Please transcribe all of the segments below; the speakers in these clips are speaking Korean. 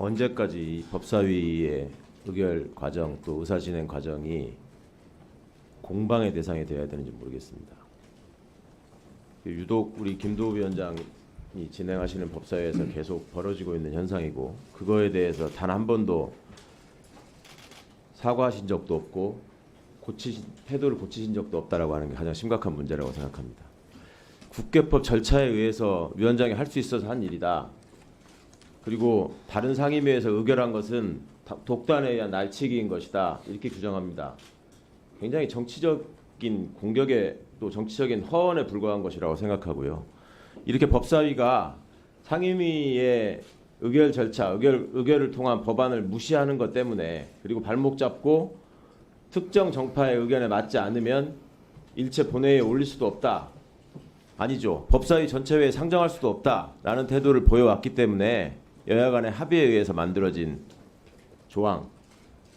언제까지 이 법사위의 의결 과정 또 의사 진행 과정이 공방의 대상이 되어야 되는지 모르겠습니다. 유독 우리 김도우 위원장이 진행하시는 법사위에서 계속 벌어지고 있는 현상이고 그거에 대해서 단 한 번도 사과하신 적도 없고 고치신 태도를 고치신 적도 없다라고 하는 게 가장 심각한 문제라고 생각합니다. 국회법 절차에 의해서 위원장이 할 수 있어서 한 일이다. 그리고 다른 상임위에서 의결한 것은 다- 독단에 의한 날치기인 것이다. 이렇게 규정합니다. 굉장히 정치적인 공격에 또 정치적인 허언에 불과한 것이라고 생각하고요. 이렇게 법사위가 상임위의 의결 절차, 의결, 의결을 통한 법안을 무시하는 것 때문에 그리고 발목 잡고 특정 정파의 의견에 맞지 않으면 일체 본회의에 올릴 수도 없다. 아니죠. 법사위 전체회에 상정할 수도 없다라는 태도를 보여왔기 때문에 여야 간의 합의에 의해서 만들어진 조항.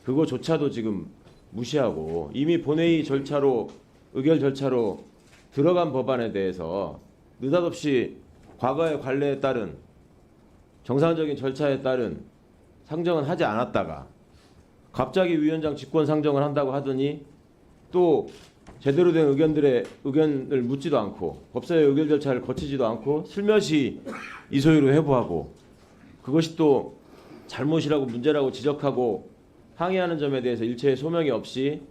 그거조차도 지금 무시하고 이미 본회의 절차로 의결 절차로 들어간 법안에 대해서 느닷없이 과거의 관례에 따른 정상적인 절차에 따른 상정은 하지 않았다가 갑자기 위원장 직권 상정을 한다고 하더니 또 제대로 된 의견들의 의견을 묻지도 않고 법사위 의결 절차를 거치지도 않고 슬며시 이소유로 회부하고 그것이 또 잘못이라고 문제라고 지적하고 항의하는 점에 대해서 일체의 소명이 없이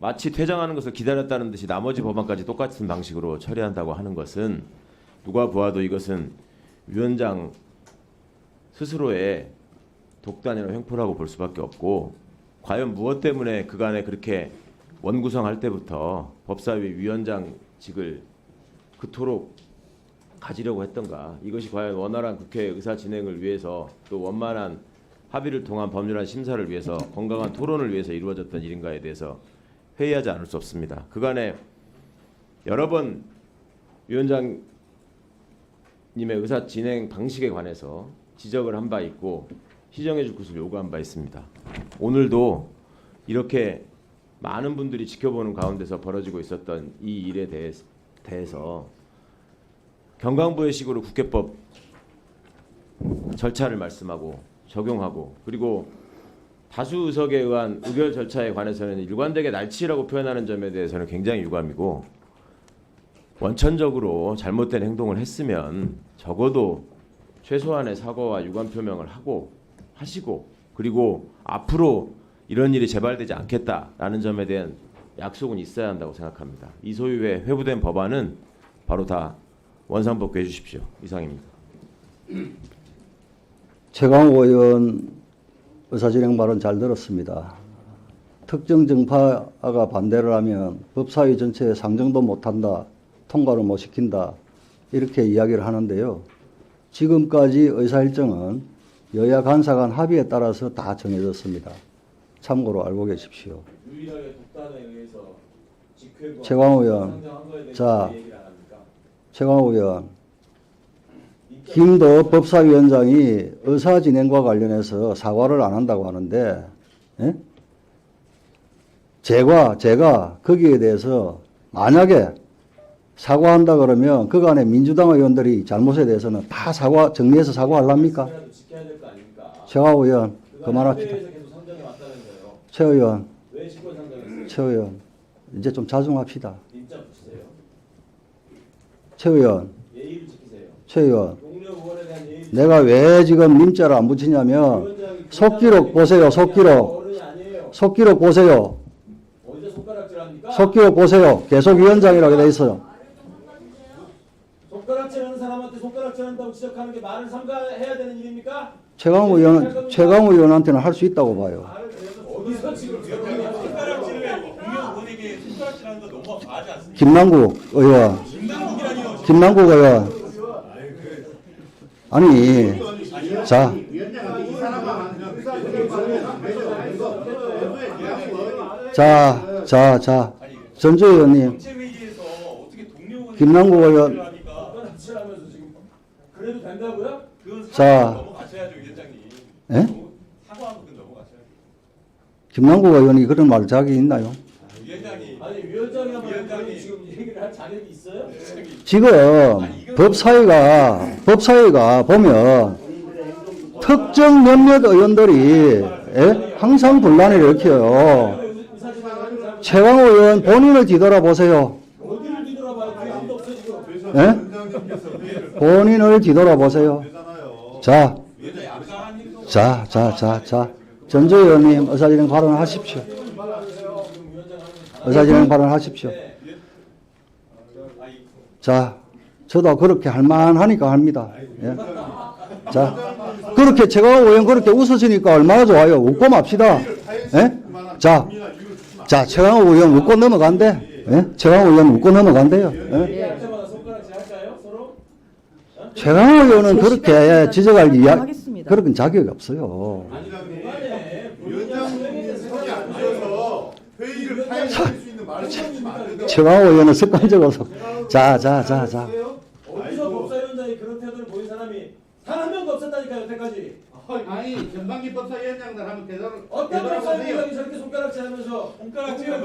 마치 퇴장하는 것을 기다렸다는 듯이 나머지 법안까지 똑같은 방식으로 처리한다고 하는 것은 누가 보아도 이것은 위원장 스스로의 독단이나 횡포라고 볼 수밖에 없고 과연 무엇 때문에 그간에 그렇게 원구성할 때부터 법사위 위원장직을 그토록 가지려고 했던가 이것이 과연 원활한 국회 의사 진행을 위해서 또 원만한 합의를 통한 법률안 심사를 위해서 건강한 토론을 위해서 이루어졌던 일인가에 대해서 회의하지 않을 수 없습니다. 그간에 여러 번 위원장님의 의사 진행 방식에 관해서 지적을 한 바 있고 시정해 줄 것을 요구한 바 있습니다. 오늘도 이렇게 많은 분들이 지켜보는 가운데서 벌어지고 있었던 이 일에 대해, 대해서 경강부의 식으로 국회법 절차를 말씀하고 적용하고 그리고 다수 의석에 의한 의결 절차에 관해서는 일관되게 날치라고 표현하는 점에 대해서는 굉장히 유감이고 원천적으로 잘못된 행동을 했으면 적어도 최소한의 사과와 유감 표명을 하고 하시고 그리고 앞으로 이런 일이 재발되지 않겠다라는 점에 대한 약속은 있어야 한다고 생각합니다. 이 소유의 회부된 법안은 바로 다 원상복구해 주십시오. 이상입니다. 최강호 의원 의사진행 발언 잘 들었습니다. 특정 정파가 반대를 하면 법사위 전체에 상정도 못한다, 통과를 못 시킨다 이렇게 이야기를 하는데요. 지금까지 의사 일정은 여야 간사 간 합의에 따라서 다 정해졌습니다. 참고로 알고 계십시오. 최광호 의원, 자. 의원, 김도 법사위원장이 의사 진행과 관련해서 사과를 안 한다고 하는데, 예? 제가, 제가 거기에 대해서 만약에 사과한다 그러면 그간의 민주당 의원들이 잘못에 대해서는 다 사과, 정리해서 아닙니까? 최강호 의원, 그만합시다. 최 의원? 최 의원, 이제 좀 자중합시다. 최 의원, 지키세요. 최 의원. 예의. 내가 왜 지금 님자를 안 붙이냐면, 속기록 보세요, 속기록. 속기록 보세요. 속기록 보세요. 계속 위원장이라고 돼 있어요. 손가락질하는 사람한테 손가락질한다고 지적하는 게 말을 삼가해야 되는 일입니까? 최강우 의원, 최강우 의원한테는 할 수 있다고 봐요. 어디서 지금 손가락질을 공영 의원에게 손가락질하는 거 너무 과하지 않습니까? 김남국 의원. 김남국 의원. 아니, 자, 자, 자, 자, 전주 의원님, 김남국 의원, 자. 예? 김남국 의원이 그런 말 자기 있나요? 위원장님. 아니 위원장님. 지금 얘기를 할 자격이 있어요? 지금 법사위가 법사위가 보면 특정 몇몇 의원들이 예? 항상 분란을 일으켜요. 최강 의원 본인을 뒤돌아보세요. 어디를 뒤돌아봐요? 뒤에 아무도 없어 지금. 예? 본인을 뒤돌아보세요. 자, 자, 자, 자, 자. 전조 의원님 의사진행 발언하십시오. 의사진행 발언하십시오. 자, 저도 그렇게 할만하니까 합니다. 예. 자, 그렇게 최강 의원 그렇게 웃으시니까 얼마나 좋아요. 웃고 맙시다. 예? 자, 자, 최강 의원 웃고 넘어간대. 예? 최강 의원 웃고 넘어간대요. 예? 최강 의원은 그렇게 지적할 이야. 그런 자격이 없어요. 위 원장석이 앉아서 회의를 타협할 수 있는 말을 하시면 안 된다고. 최강 의원은 습관적으로 자, 자, 자, 자. 어디서 법사위원장이 그런 태도를 보인 사람이 단 한 명도 없었다니까요 여태까지. 아니 전반기 법사위원장들 하면 대답을 어떤. 법사위원장이 저렇게 손가락질 하면서 손가락질을